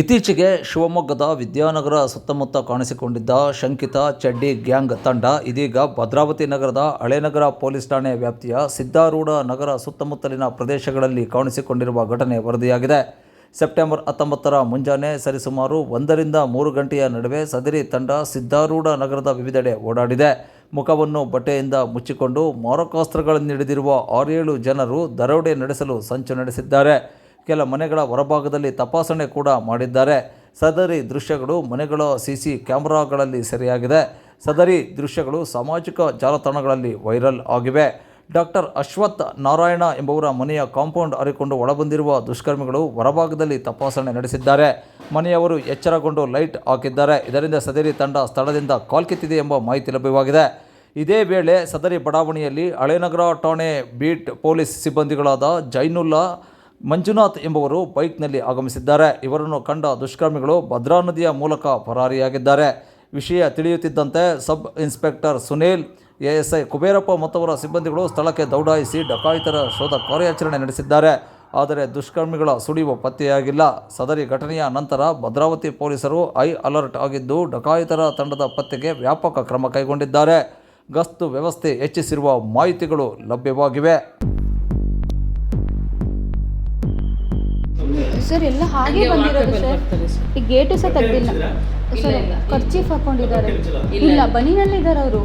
ಇತ್ತೀಚೆಗೆ ಶಿವಮೊಗ್ಗದ ವಿದ್ಯಾನಗರ ಸುತ್ತಮುತ್ತ ಕಾಣಿಸಿಕೊಂಡಿದ್ದ ಶಂಕಿತ ಚಡ್ಡಿ ಗ್ಯಾಂಗ್ ತಂಡ, ಇದೀಗ ಭದ್ರಾವತಿ ನಗರದ ಹಳೇನಗರ ಪೊಲೀಸ್ ಠಾಣೆ ವ್ಯಾಪ್ತಿಯ ಸಿದ್ಧಾರೂಢ ನಗರ ಸುತ್ತಮುತ್ತಲಿನ ಪ್ರದೇಶಗಳಲ್ಲಿ ಕಾಣಿಸಿಕೊಂಡಿರುವ ಘಟನೆ ವರದಿಯಾಗಿದೆ. ಸೆಪ್ಟೆಂಬರ್ ಹತ್ತೊಂಬತ್ತರ ಮುಂಜಾನೆ ಸರಿಸುಮಾರು ಒಂದರಿಂದ ಮೂರು ಗಂಟೆಯ ನಡುವೆ ಸದರಿ ತಂಡ ಸಿದ್ಧಾರೂಢ ನಗರದ ವಿವಿಧೆಡೆ ಓಡಾಡಿದೆ. ಮುಖವನ್ನು ಬಟ್ಟೆಯಿಂದ ಮುಚ್ಚಿಕೊಂಡು ಮಾರಕಾಸ್ತ್ರಗಳನ್ನು ಹಿಡಿದಿರುವ ಆರೇಳು ಜನರು ದರೋಡೆ ನಡೆಸಲು ಸಂಚು ನಡೆಸಿದ್ದಾರೆ. ಕೆಲ ಮನೆಗಳ ಹೊರಭಾಗದಲ್ಲಿ ತಪಾಸಣೆ ಕೂಡ ಮಾಡಿದ್ದಾರೆ. ಸದರಿ ದೃಶ್ಯಗಳು ಮನೆಗಳ ಸಿ ಸಿ ಕ್ಯಾಮೆರಾಗಳಲ್ಲಿ ಸೆರೆಯಾಗಿದೆ. ಸದರಿ ದೃಶ್ಯಗಳು ಸಾಮಾಜಿಕ ಜಾಲತಾಣಗಳಲ್ಲಿ ವೈರಲ್ ಆಗಿವೆ. ಡಾಕ್ಟರ್ ಅಶ್ವಥ್ ನಾರಾಯಣ ಎಂಬುವರ ಮನೆಯ ಕಾಂಪೌಂಡ್ ಹರಿಕೊಂಡು ಒಳಬಂದಿರುವ ದುಷ್ಕರ್ಮಿಗಳು ಹೊರಭಾಗದಲ್ಲಿ ತಪಾಸಣೆ ನಡೆಸಿದ್ದಾರೆ. ಮನೆಯವರು ಎಚ್ಚರಗೊಂಡು ಲೈಟ್ ಹಾಕಿದ್ದಾರೆ. ಇದರಿಂದ ಸದರಿ ತಂಡ ಸ್ಥಳದಿಂದ ಕಾಲ್ಕಿತ್ತಿದೆ ಎಂಬ ಮಾಹಿತಿ ಲಭ್ಯವಾಗಿದೆ. ಇದೇ ವೇಳೆ ಸದರಿ ಬಡಾವಣೆಯಲ್ಲಿ ಹಳೇನಗರ ಠಾಣೆ ಬೀಟ್ ಪೊಲೀಸ್ ಸಿಬ್ಬಂದಿಗಳಾದ ಜೈನುಲ್ಲಾ ಮಂಜುನಾಥ್ ಎಂಬುವರು ಬೈಕ್ನಲ್ಲಿ ಆಗಮಿಸಿದ್ದಾರೆ. ಇವರನ್ನು ಕಂಡ ದುಷ್ಕರ್ಮಿಗಳು ಭದ್ರಾ ನದಿಯ ಮೂಲಕ ಪರಾರಿಯಾಗಿದ್ದಾರೆ. ವಿಷಯ ತಿಳಿಯುತ್ತಿದ್ದಂತೆ sub inspector Sunil, ASI Kuberappa ಮತ್ತವರ ಸಿಬ್ಬಂದಿಗಳು ಸ್ಥಳಕ್ಕೆ ದೌಡಾಯಿಸಿ ಡಕಾಯಿತರ ಶೋಧ ಕಾರ್ಯಾಚರಣೆ ನಡೆಸಿದ್ದಾರೆ. ಆದರೆ ದುಷ್ಕರ್ಮಿಗಳ ಸುಳಿವು ಪತ್ತೆಯಾಗಿಲ್ಲ. ಸದರಿ ಘಟನೆಯ ನಂತರ ಭದ್ರಾವತಿ ಪೊಲೀಸರು ಹೈ ಅಲರ್ಟ್ ಆಗಿದ್ದು ಡಕಾಯಿತರ ತಂಡದ ಪತ್ತೆಗೆ ವ್ಯಾಪಕ ಕ್ರಮ ಕೈಗೊಂಡಿದ್ದಾರೆ. ಗಸ್ತು ವ್ಯವಸ್ಥೆ ಹೆಚ್ಚಿಸಿರುವ ಮಾಹಿತಿಗಳು ಲಭ್ಯವಾಗಿವೆ. ಸರ್ ಎಲ್ಲ ಹಾಗೆ ಬಂದಿರೋದು ಸರ್. ಈ ಗೇಟು ಸಹ ತೆಗ್ದಿಲ್ಲ. ಸರ್ ಖರ್ಚೀಫ್ ಹಾಕೊಂಡಿದ್ದಾರೆ. ಇಲ್ಲ. ಬನಿನಲ್ಲಿ ಇದ್ದಾರೆ ಅವರು.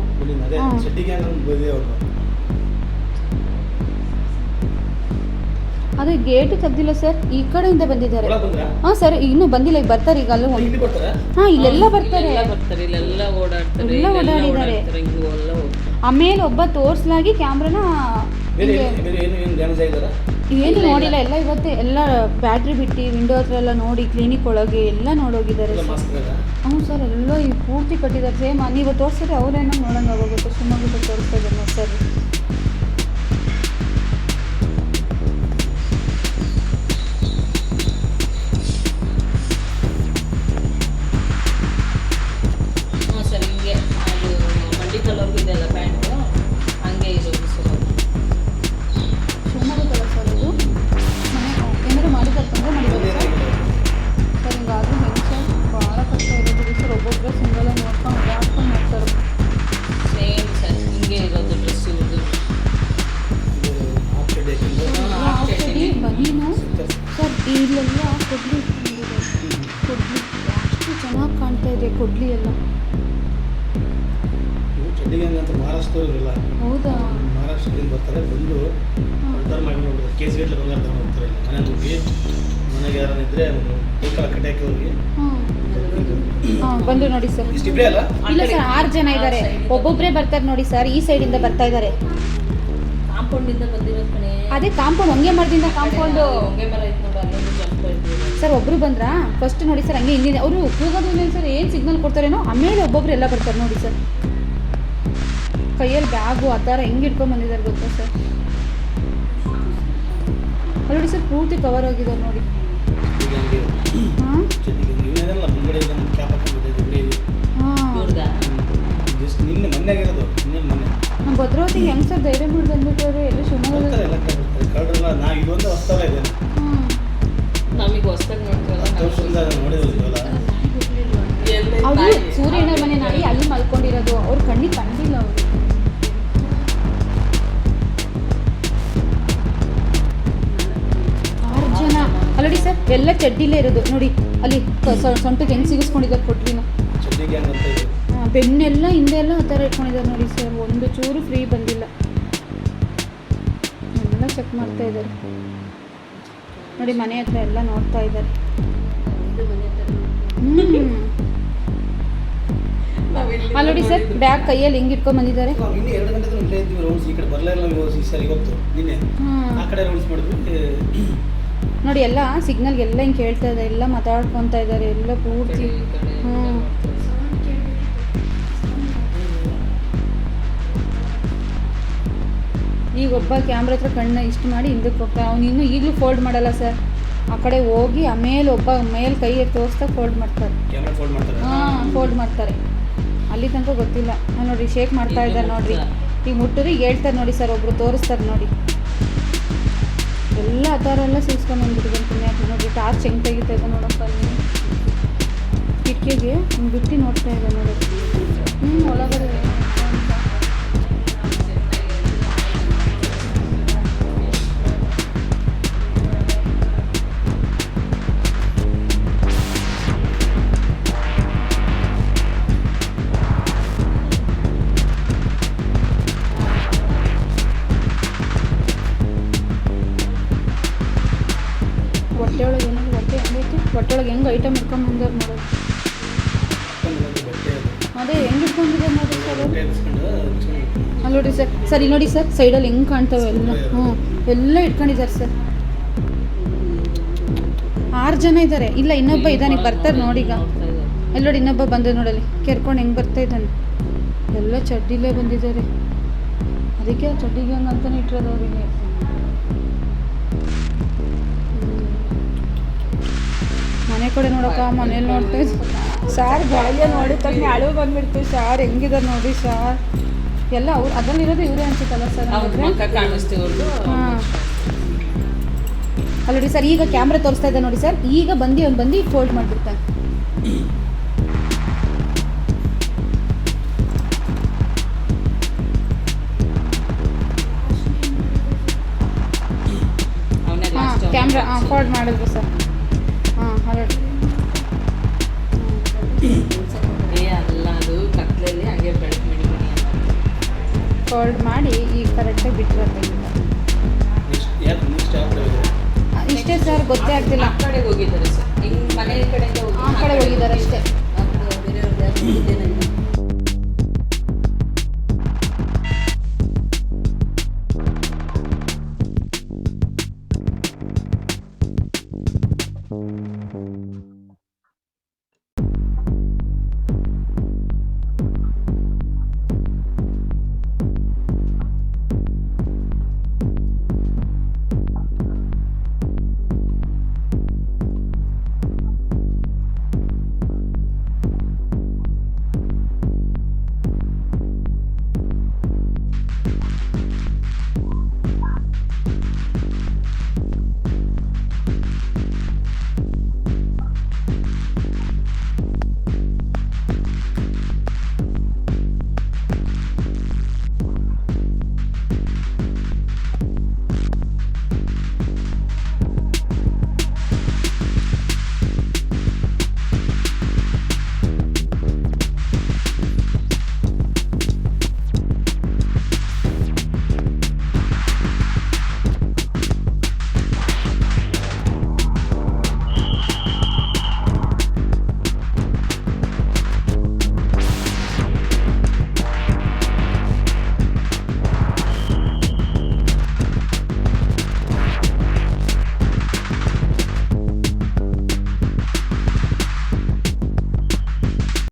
ಅದೇ ಗೇಟ್ ತೆಗ್ದಿಲ್ಲ ಸರ್. ಈ ಕಡೆಯಿಂದ ಬಂದಿದ್ದಾರೆ. ಹಾ ಸರ್ ಇನ್ನೂ ಬಂದಿಲ್ಲ ಈಗ ಬರ್ತಾರೆ ಈಗ ಅಲ್ಲೂ. ಹಾ ಇಲ್ಲೆಲ್ಲ ಬರ್ತಾರೆ. ಎಲ್ಲ ಓಡಾಡಿದ್ದಾರೆ. ಆಮೇಲೆ ಒಬ್ಬ ತೋರಿಸ್ಲಾಗಿ ಕ್ಯಾಮ್ರಾನ ಏನು- ನೋಡಿಲ್ಲ. ಎಲ್ಲ ಇವತ್ತೇ ಎಲ್ಲ ಬ್ಯಾಟ್ರಿ ಬಿಟ್ಟು ವಿಂಡೋ ಹತ್ರ ಎಲ್ಲ ನೋಡಿ ಕ್ಲಿನಿಕ್ ಒಳಗೆ ಎಲ್ಲ ನೋಡೋಗಿದ್ದಾರೆ ಹ್ಞೂ ಸರ್ ಎಲ್ಲ ಈ ಪೂರ್ತಿ ಕಟ್ಟಿದ್ದಾರೆ. ಸೇಮ್ ನೀವು ತೋರಿಸಿದ್ರೆ ಅವರೇನೋ ನೋಡೋಣ ಆಗೋಗುತ್ತೆ. ಸುಮ್ಮನೆ ತೋರಿಸ್ತಾ ಇದ್ದಾರೆ ಸರ್ ಅಂತ ಮಹಾರಾಷ್ಟ್ರದವ್ರು ಇರಲ್ಲ ಹೌದಾ? ಮಹಾರಾಷ್ಟ್ರದಿಂದ ಬರ್ತಾರೆ ಬಂದು ಅಂತರ್ ಮಾಡಿ ನೋಡಿದ್ರೆ ಕೇಸ್ ಗೇಟ್ಲೆ ಬಂಗಾರ ತಗೊಂಡು ಹೋಗ್ತಾರೆ ಮನೆ ಹೋಗಿ ಮನೆಗೆ ಯಾರನ್ನ ಇದ್ರೆ ಕೈಕಾಲ ಕಟ್ಟಿ ಹಾಕಿ ಹೋಗಿ. ಹಾಂ ಬಂದು ನೋಡಿ ಸರ್. ಇಷ್ಟಿಬ್ರೇ ಅಲ್ಲ? ಇಲ್ಲ ಸರ್ ಆರು ಜನ ಇದ್ದಾರೆ ಒಬ್ಬೊಬ್ಬರೇ ಬರ್ತಾರೆ ನೋಡಿ ಸರ್ ಈ ಸೈಡಿಂದ ಬರ್ತಾ ಇದ್ದಾರೆ ಕಾಂಪೌಂಡಿಂದ ಬಂದಿರೋದು ಕಣೆ. ಅದೇ ಕಾಂಪೌಂಡ್ ಹಂಗೆ ಮರದಿಂದ ಕಾಂಪೌಂಡ್. ಹೊಂಗೆ ಮರ ಇತ್ತು ನೋಡು ಅಲ್ಲೊಂದು ಜಂಪ್ ಸರ್ ಒಬ್ರು ಬಂದ್ರಾ? ಫಸ್ಟ್ ನೋಡಿ ಸರ್ ಹಂಗೆ ಹಿಂದಿನ ಅವರು ಕೂಗೋದು ಇಲ್ಲ ಸರ್ ಏನು ಸಿಗ್ನಲ್ ಕೊಡ್ತಾರೇನೋ? ಆಮೇಲೆ ಒಬ್ಬೊಬ್ರು ಎಲ್ಲ ಬರ್ತಾರೆ ನೋಡಿ ಸರ್. ಕೈಯಲ್ಲಿ ಬ್ಯಾಗು ಆ ಥರ ಹೆಂಗೆ ಇಟ್ಕೊಂಡ್ ಬಂದಿದ್ದಾರೆ ಗೊತ್ತಾ ಸರ್? ಅಲ್ಲಿ ಸರ್ ಪೂರ್ತಿ ಕವರ್ ಆಗಿದೆ ನೋಡಿ. ಭದ್ರಾವತಿ ಹೆಂಗ್ ಸರ್ ಧೈರ್ಯ ಮಾಡಿ ಬಂದ್ಬಿಟ್ಟವ್ರೆ ಎಲ್ಲ ಶಿವಮೊಗ್ಗ ಇದೊಂದು ಇದೆ ನಮಗೆ ಹೊಸ್ದಾಗಿ ನೋಡ್ತೀವಲ್ಲ. ಸೂರ್ಯನ ಮನೆ ನಾಯಿ ಅಲ್ಲಿ ಮಲ್ಕೊಂಡಿರೋದು ಅವ್ರ ಕಣ್ಣಿಗೆ ಕಂಡಿಲ್ಲ ಅವರು. ಎಲ್ಲ ಚಡ್ಡಿಲೇ ಇರೋದು. ನೋಡಿ ಅಲ್ಲಿ ಸೊಂಟಕ್ಕೆ ಹೆಂಗೆ ಸಿಗಿಸ್ಕೊಂಡಿದ್ದಾರೆ ಕೊಟ್ಲಿನ ಇದೆ? ಬೆನ್ನೆಲ್ಲ ಹಿಂದೆ ಎಲ್ಲ ಆ ಥರ ಇಟ್ಕೊಂಡಿದ್ದಾರೆ ನೋಡಿ ಸರ್. ಒಂದು ಚೂರು ಫ್ರೀ ಬಂದಿಲ್ಲ. ಎಲ್ಲ ಚೆಕ್ ಮಾಡ್ತಾ ಇದ್ದಾರೆ. ನೋಡಿ ಮನೆ ಹತ್ರ ಎಲ್ಲ ನೋಡ್ತಾ ಇದ್ದಾರೆ. ಅಲ್ಲಿ ನೋಡಿ ಸರ್ ಬ್ಯಾಗ್ ಕೈಯಲ್ಲಿ ಹೆಂಗೆ ಇಟ್ಕೊಂಡ್ ಬಂದಿದ್ದಾರೆ? ನೋಡಿ ಎಲ್ಲ ಸಿಗ್ನಲ್ ಎಲ್ಲ ಹಿಂಗೆ ಕೇಳ್ತಾ ಇದೆ ಎಲ್ಲ ಮಾತಾಡ್ಕೊತಾ ಇದ್ದಾರೆ ಎಲ್ಲ ಪೂರ್ತಿ. ಹ್ಮ್. ಈಗ ಒಬ್ಬ ಕ್ಯಾಮ್ರಾ ಹತ್ರ ಕಣ್ಣ ಇಷ್ಟು ಮಾಡಿ ಹಿಂದಕ್ಕೆ ಹೋಗ್ತಾ ಅವ್ನು ಇನ್ನೂ ಈಗಲೂ ಫೋಲ್ಡ್ ಮಾಡಲ್ಲ ಸರ್ ಆ ಕಡೆ ಹೋಗಿ ಆಮೇಲೆ ಒಬ್ಬ ಮೇಲೆ ಕೈ ತೋರಿಸ್ತಾ ಫೋಲ್ಡ್ ಮಾಡ್ತಾರೆ. ಕ್ಯಾಮ್ರಾ ಫೋಲ್ಡ್ ಮಾಡ್ತಾರೆ? ಹಾಂ ಫೋಲ್ಡ್ ಮಾಡ್ತಾರೆ. ಅಲ್ಲಿ ತನಕ ಗೊತ್ತಿಲ್ಲ. ನೋಡ್ರಿ ಶೇಕ್ ಮಾಡ್ತಾ ಇದ್ದಾರೆ ನೋಡ್ರಿ. ಈಗ ಮುಟ್ಟಿದ್ರೆ ಹೇಳ್ತಾರೆ ನೋಡಿ ಸರ್ ಒಬ್ರು ತೋರಿಸ್ತಾರೆ ನೋಡಿ. ಆ ಥರ ಎಲ್ಲ ಸಿಗಿಸ್ಕೊಂಡು ನೋಡಿ ಬರ್ತೀನಿ ಟಾರ್ಚ್ ಹೆಂಗೆ ತೆಗಿತಾ ಇದೆ ನೋಡಪ್ಪ ಅಲ್ಲಿ ಕಿಟಕಿಗೆ ಬಿಟ್ಟು ನೋಡ್ತಾ ಇದೆ ನೋಡಿ. ಹ್ಞೂ ಒಳಗಡೆ ಹೊಟ್ಟೆ ಒಳಗೆ ಏನಾದ್ರು ಹೊಟ್ಟೆ ಹೆಂಗೈತಿ ಹೊಟ್ಟೆ ಒಳಗೆ ಹೆಂಗೆ ಐಟಮ್ ನೋಡೋದು ಬಟ್ಟೆ ಅದೇ ಹೆಂಗೆ ಇಟ್ಕೊಂಡಿದೆ ನೋಡಿ ಅಲ್ಲಿ ನೋಡಿ ಸರ್ ಸರ್ ನೋಡಿ ಸರ್, ಸೈಡಲ್ಲಿ ಹೆಂಗೆ ಕಾಣ್ತವೆ ಎಲ್ಲ. ಹ್ಞೂ, ಎಲ್ಲ ಇಟ್ಕೊಂಡಿದ್ದಾರೆ ಸರ್. ಆರು ಜನ ಇದ್ದಾರೆ ಇಲ್ಲ, ಇನ್ನೊಬ್ಬ ಇದ್ದಾನೆ ಬರ್ತಾರೆ ನೋಡಿ ಈಗ ಅಲ್ಲಿ ನೋಡಿ, ಇನ್ನೊಬ್ಬ ಬಂದ ನೋಡಲ್ಲಿ. ಕೆರ್ಕೊಂಡು ಹೆಂಗೆ ಬರ್ತಾ ಇದ್ದಾನೆ? ಎಲ್ಲ ಚಡ್ಡಿಲೇ ಬಂದಿದ್ದಾರೆ. ಅದಕ್ಕೆ ಚಡ್ಡಿಗೆ ಹಂಗೆ ಅಂತಾನೆ ಇಟ್ಟಿರೋದು ಅವರಿಗೆ. ಕಡೆ ನೋಡಕ್ಕ ಮನೇಲಿ ನೋಡ್ತೀವಿ ಸಾರ್ ಗಾಳಿಯ ನೋಡಿದ ತಕ್ಷಣ ಅಳು ಬಂದ್ಬಿಡ್ತು ಸಾರ್ ಹೆಂಗಿದಾರೆ ನೋಡಿ ಸಾರ್. ಎಲ್ಲ ಅವ್ರು ಅದರಲ್ಲಿರೋದು ಇವರೇ ಅನ್ಸುತ್ತಲ್ಲ ಸರ್ ಹಾಂ. ಅಲ್ಲ ನೋಡಿ ಸರ್ ಈಗ ಕ್ಯಾಮ್ರಾ ತೋರಿಸ್ತಾ ಇದೆ ನೋಡಿ ಸರ್ ಈಗ ಬಂದು ಅವ್ನು ಬಂದು ಫೋಲ್ಡ್ ಮಾಡಿಬಿಡ್ತಾನೆ ಕ್ಯಾಮ್ರಾ ಹಾಂ ಫೋಲ್ಡ್ ಮಾಡಿದ್ರು ಸರ್. ಕಡೆ ಹೋಗಿದೆ ಇಷ್ಟೇ ಸರ್ ಗೊತ್ತೇ ಆಗ್ತಿಲ್ಲ. ಆ ಕಡೆಗೆ ಹೋಗಿದ್ದಾರೆ ಸರ್.